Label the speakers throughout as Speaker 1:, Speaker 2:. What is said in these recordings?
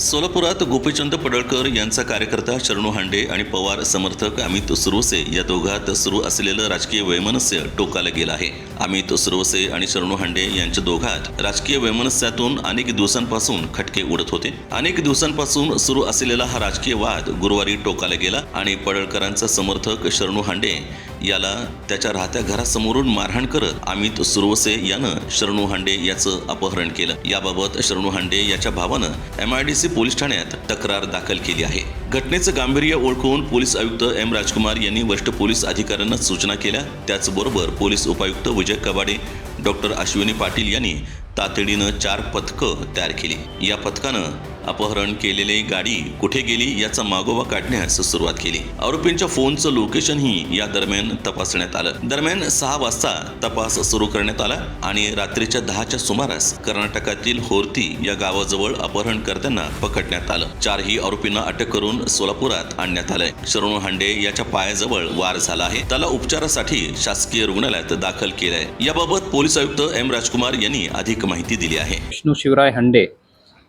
Speaker 1: सोलापुरात गोपीचंद पडळकर यांचा कार्यकर्ता शरणू हांडे आणि पवार समर्थक अमित सुरवसे या दोघात सुरू असलेलं राजकीय वैमनस्य टोकाला गेलं आहे. अमित सुरवसे आणि शरणू हांडे यांच्या दोघात राजकीय वैमनस्यातून अनेक दिवसांपासून खटके उडत होते. अनेक दिवसांपासून सुरू असलेला हा राजकीय वाद गुरुवारी टोकाला गेला आणि पडळकरांचा समर्थक शरणू हांडे याला त्याच्या राहत्या घरासमोरून मारहाण करत अमित सुरवसे यानं शरणू हांडे याचं अपहरण केलं. याबाबत शरणू हांडे याच्या भावानं M R D C police ठाण्यात तक्रार दाखल केली आहे. घटनेचं गांभीर्य ओळखून पोलीस आयुक्त एम राजकुमार यांनी वरिष्ठ पोलीस अधिकाऱ्यांना सूचना केल्या. त्याचबरोबर पोलीस उपायुक्त विजय कबाडे डॉक्टर अश्विनी पाटील यांनी तातडीनं चार पथकं तयार केली. या पथकानं अपहरण केलेली गाडी कुठे गेली याचा मागोवा काढण्यास सुरुवात केली. आरोपींच्या फोनचं लोकेशनही या दरम्यान तपासण्यात आलं. दरम्यान सहा वाजता तपास सुरू करण्यात आला आणि रात्रीच्या दहाच्या सुमारास कर्नाटकातील होर्ती या गावाजवळ अपहरणकर्त्यांना पकडण्यात आलं. चारही आरोपींना अटक करून सोलापुरात आणण्यात आलंय. शरणू हांडे याच्या पायाजवळ वार झाला आहे. त्याला उपचारासाठी शासकीय रुग्णालयात दाखल केलंय. याबाबत पोलीस आयुक्त एम राजकुमार यांनी अधिक माहिती दिली आहे.
Speaker 2: विष्णू शिवराय हंडे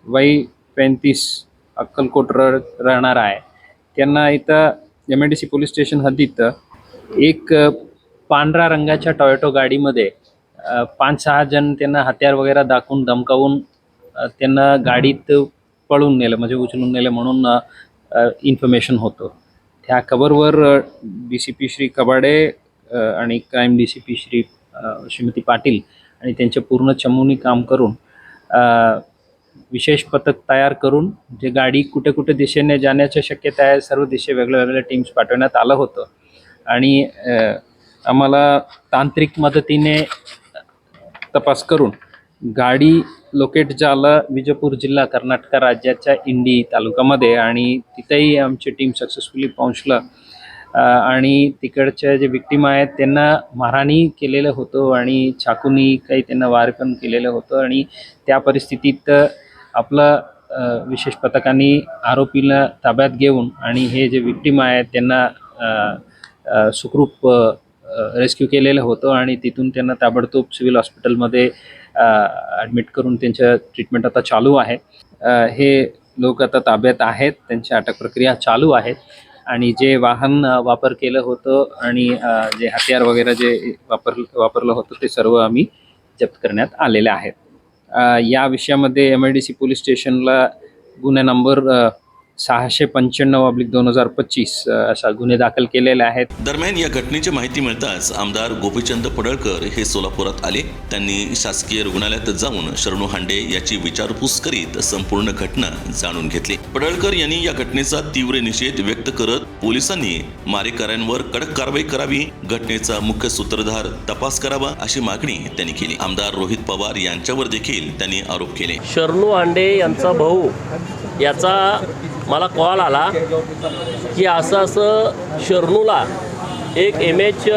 Speaker 2: वय पैंतीस अक्कलकोट र राहणार आहे. त्यांना इथं M I D C police station हद्दीत एक पांढऱ्या रंगाच्या टॉयोटो गाडीमध्ये पाच सहा जण त्यांना हत्यार वगैरे दाखवून धमकावून त्यांना गाडीत पळून नेलं म्हणजे उचलून नेलं म्हणून इन्फॉर्मेशन होतं. त्या खबरवर D C P Shri Kabade आणि crime D C P Shri Shrimati Patil आणि त्यांचे पूर्ण चमूनी काम करून विशेष पथक तयार करून जे गाडी कुठे कुठे दिशेने जाण्याची शक्यता आहे सर्व दिशे वेगळ्या वेगळ्या टीम्स पाठवण्यात आलं होतं. आणि आम्हाला तांत्रिक मदतीने तपास करून गाडी लोकेट झालं विजयपूर जिल्हा कर्नाटक राज्याच्या इंडी तालुक्यामध्ये आणि तिथेही आमची टीम सक्सेसफुली पोहोचलं. आणि तिकडच्या जे विक्टीम आहेत त्यांना मारहाणी केलेलं होतं आणि छाकूनी काही त्यांना वार पण केलेलं होतं. आणि त्या परिस्थितीत आपलं विशेष पथकाने आरोपीला ताब्यात घेऊन आणि हे जे विक्टीम आहेत त्यांना सुखरूप रेस्क्यू केलेलं होतं आणि तिथून त्यांना ताबडतोब सिव्हिल हॉस्पिटलमध्ये ॲडमिट करून त्यांचं ट्रीटमेंट आता चालू आहे. हे लोक आता ताब्यात आहेत त्यांची अटक प्रक्रिया चालू आहेत आणि जे वाहन वापर केलं होतं आणि जे हत्यार वगैरे जे वापर वापरलं होतं ते सर्व आम्ही जप्त करण्यात आलेले आहेत. या विषयामध्ये M I D C police स्टेशनला गुन्हा नंबर सहाशे पंच्याण्णव अब्लिक दोन हजार पच्चीस असा गुन्हे दाखल केलेले आहेत.
Speaker 1: दरम्यान या घटनेची माहिती मिळताच आमदार गोपीचंद पडळकर हे सोलापुरात आले. त्यांनी शासकीय रुग्णालयात जाऊन शरणू हांडे याची विचारपूस करीत संपूर्ण घटना जाणून घेतली. पडळकर यांनी या घटनेचा तीव्र निषेध व्यक्त करत पोलिसांनी मारेकऱ्यांवर कडक कारवाई करावी घटनेचा मुख्य सूत्रधार तपास करावा अशी मागणी त्यांनी केली. आमदार रोहित पवार यांच्यावर देखील त्यांनी आरोप केले.
Speaker 3: शरणू आंडे यांचा भाऊ याचा मला कॉल आला की असं असं शरणूला एक एम एच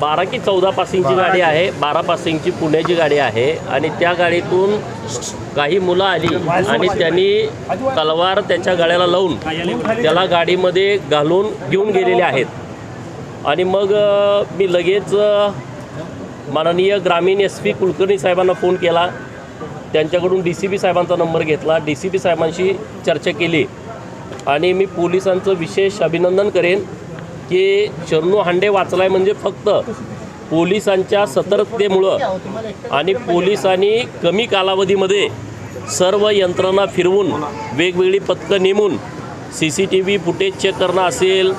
Speaker 3: बारा की चौदा पासिंगची गाडी आहे. बारा पासिंगची पुण्याची गाडी आहे. आणि त्या गाडीतून काही मुलं आली आणि त्यांनी तलवार त्याच्या गळ्याला लावून त्याला गाडीमध्ये घालून घेऊन गेलेले आहेत. आणि मग मी लगेच माननीय ग्रामीण एस पी कुलकर्णी साहेबांना फोन केला. त्यांच्याकडून डी सी पी साहेबांचा नंबर घेतला. डी सी पी साहेबांशी चर्चा केली. आणि मी पोलिसांचं विशेष अभिनंदन करेन की शरणू हांडे वाचलाय म्हणजे फक्त पोलिसांच्या सतर्कतेमुळं आणि पोलिसांनी कमी कालावधीमध्ये सर्व यंत्रणा फिरवून वेगवेगळी पथकं नेमून C C T V footage check करणं असेल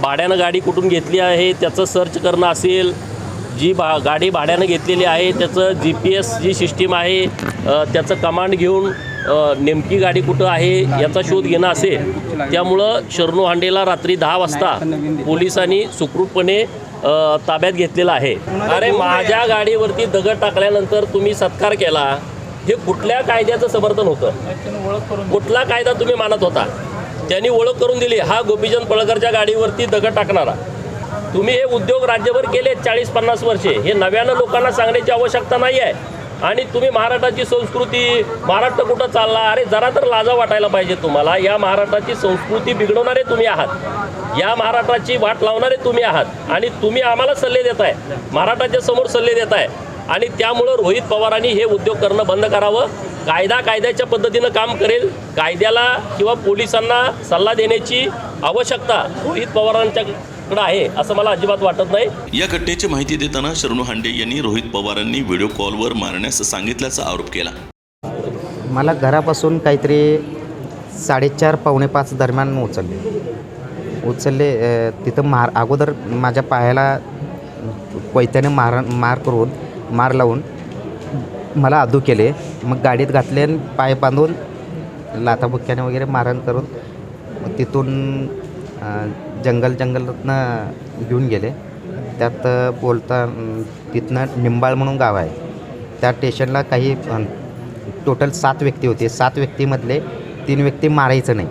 Speaker 3: भाड्यानं गाडी कुठून घेतली आहे त्याचं सर्च करणं असेल जी बा गाडी भाड्यानं घेतलेली आहे त्याचं G P S G system आहे त्याचं कमांड घेऊन नेमकी गाडी कुठं आहे याचा शोध घेणं असेल त्यामुळं शरणू हांडेला रात्री दहा वाजता पोलिसांनी सुखरूपपणे ताब्यात घेतलेला आहे. अरे माझ्या गाडीवरती दगड टाकल्यानंतर तुम्ही सत्कार केला हे कुठल्या कायद्याचं समर्थन होतं? कुठला कायदा तुम्ही मानत होता? त्यांनी ओळख करून दिली हा गोपीचंद पळकरच्या गाडीवरती दगड टाकणारा. तुम्ही हे उद्योग राज्यभर केले चाळीस पन्नास वर्षे. हे नव्यानं लोकांना सांगण्याची आवश्यकता नाही आहे. आणि तुम्ही महाराष्ट्राची संस्कृती महाराष्ट्र कुठं चालला? अरे जरा तर लाजा वाटायला पाहिजे तुम्हाला. या महाराष्ट्राची संस्कृती बिघडवणारे तुम्ही आहात. या महाराष्ट्राची वाट लावणारे तुम्ही आहात. आणि तुम्ही आम्हाला सल्ले देताय महाराष्ट्राच्या समोर सल्ले देताय आणि त्यामुळं रोहित पवारांनी हे उद्योग करणं बंद करावं. कायदा कायद्याच्या पद्धतीनं काम करेल. कायद्याला किंवा पोलिसांना सल्ला देण्याची आवश्यकता रोहित पवारांच्या पवारांच्याकडं आहे असं मला अजिबात वाटत नाही.
Speaker 1: या घटनेची माहिती देताना शरणू हांडे यांनी रोहित पवारांनी व्हिडिओ कॉलवर मारण्यास सांगितल्याचा आरोप केला.
Speaker 4: मला घरापासून काहीतरी साडेचार पावणे पाच दरम्यान उचलले. उचलले तिथं मार अगोदर माझ्या पायाला कोयत्याने मार मार करून मार लावून मला अदू केले. मग गाडीत घातले आणि पाय बांधून लाथाबुक्क्याने वगैरे मारण करून मग तिथून जंगल जंगलातनं घेऊन गेले. त्यात बोलता तिथनं निंबाळ म्हणून गाव आहे. त्या स्टेशनला काही टोटल सात व्यक्ती होते. सात व्यक्तीमधले तीन व्यक्ती मारायचं नाही.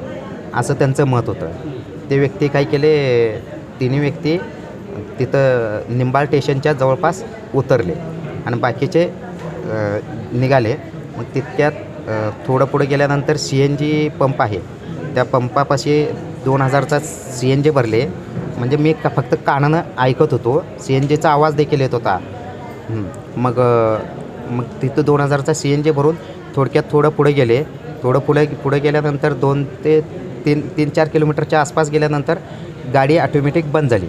Speaker 4: असं त्यांचं मत होतं. ते व्यक्ती काय केले? तिन्ही व्यक्ती तिथं निंबाळ स्टेशनच्या जवळपास उतरले आणि बाकीचे निघाले. मग तितक्यात थोडं पुढे गेल्यानंतर सी एन जी पंप आहे. त्या पंपापाशी दोन हजारचा सी एन जे भरले. म्हणजे मी का फक्त कानानं ऐकत होतो. सी एन जीचा आवाज देखील येत होता. मग मग तिथं दोन हजारचा सी एन जे भरून थोडक्यात थोडं पुढे गेले. थोडं पुढे पुढे गेल्यानंतर दोन ते तीन तीन चार किलोमीटरच्या आसपास गेल्यानंतर गाडी ॲटोमॅटिक बंद झाली.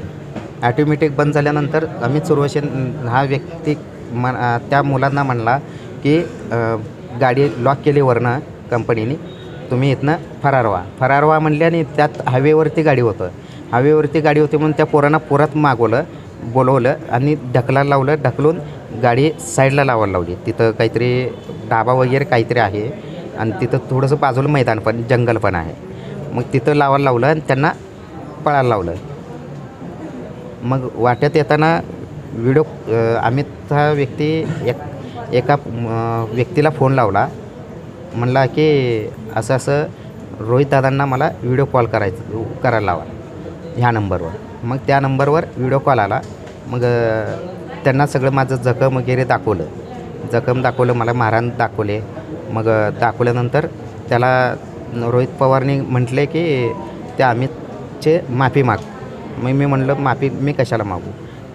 Speaker 4: ॲटोमॅटिक बंद झाल्यानंतर अमित सुरवशे हा व्यक्ती मन त्या मुलांना म्हणला की गाडी लॉक केली वरनं कंपनीने. तुम्ही इथनं फरार व्हा फरार व्हा म्हणले आणि त्यात हवेवरती गाडी होतं. हवेवरती गाडी होती म्हणून त्या पोरांना पोरात मागवलं बोलवलं आणि ढकलायला लावलं. ढकलून गाडी साईडला लावायला लावली. तिथं काहीतरी डाबा वगैरे काहीतरी आहे आणि तिथं थोडंसं बाजूला मैदान पण जंगल पण आहे. मग तिथं लावायला लावलं आणि त्यांना पळायला लावलं. मग वाट्यात येताना व्हिडिओ आम्ही हा व्यक्ती एक एका व्यक्तीला फोन लावला. म्हणला की असं असं रोहित दादांना मला व्हिडिओ कॉल करायचं करायला लावा. ह्या नंबरवर मग त्या नंबरवर व्हिडिओ कॉल आला. मग त्यांना सगळं माझं जखम वगैरे दाखवलं. जखम दाखवलं मला मारहाण दाखवले. मग दाखवल्यानंतर त्याला रोहित पवारने म्हटले की त्या अमितचे माफी माग. मग मी म्हणलं माफी मी कशाला मागू?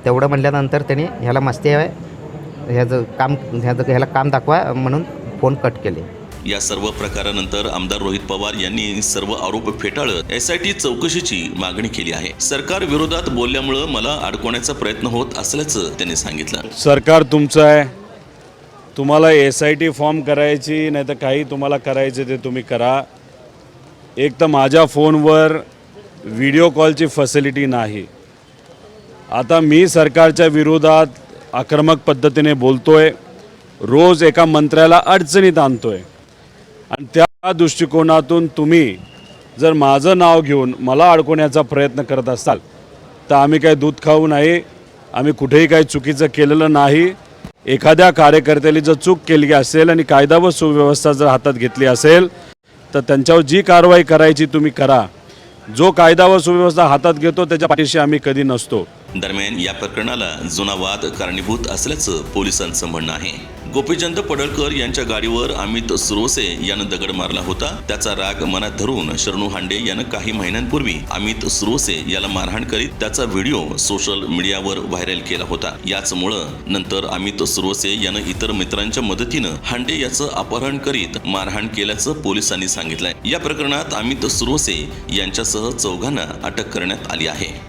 Speaker 4: तेवढं म्हटल्यानंतर त्याने ह्याला मस्ती आहे ह्याचं काम ह्याचं ह्याला काम दाखवा म्हणून फोन कट केले.
Speaker 1: या सर्व प्रकारानंतर आमदार रोहित पवार यांनी सर्व आरोप फेटाळत एस आय टी चौकशीची मागणी केली आहे. सरकार विरोधात बोलल्यामुळं मला अडकवण्याचा प्रयत्न होत असल्याचं त्यांनी सांगितलं.
Speaker 5: सरकार तुमचं आहे. तुम्हाला एस आय टी फॉर्म करायची नाही तर काही तुम्हाला करायचे ते तुम्ही करा. एक तर माझ्या फोनवर व्हिडिओ कॉलची फॅसिलिटी नाही. आता मी सरकारच्या विरोधात आक्रमक पद्धतीने बोलतोय. रोज एका मंत्र्याला अडचणीत आणतोय. आणि त्या दृष्टिकोनातून तुम्ही जर माझं नाव घेऊन मला अडकवण्याचा प्रयत्न करत असाल तर आम्ही काही दूध खाऊ नाही आम्ही कुठेही काही चुकीचं केलेलं नाही. एखाद्या कार्यकर्त्याने जर चूक केली असेल आणि कायदा व सुव्यवस्था जर हातात घेतली असेल तर त्यांच्यावर जी कारवाई करायची तुम्ही करा. जो कायदा व सुव्यवस्था हातात घेतो त्याच्या पाठीशी आम्ही कधी नसतो.
Speaker 1: दरम्यान या प्रकरणाला जुना वाद कारणीभूत असल्याचं पोलिसांचं म्हणणं आहे. गोपीचंद पडळकर यांच्या गाडीवर अमित सुरोसे यानं दगड मारला होता. त्याचा राग मनात धरून शरणू हांडे यानं काही महिन्यांपूर्वी अमित सुरोसे याला मारहाण करीत त्याचा व्हिडिओ सोशल मीडियावर व्हायरल केला होता. याचमुळं नंतर अमित सुरोसे यानं इतर मित्रांच्या मदतीनं हांडे याचं अपहरण करीत मारहाण केल्याचं पोलिसांनी सांगितलंय. या प्रकरणात अमित सुरोसे यांच्यासह चौघांना अटक करण्यात आली आहे.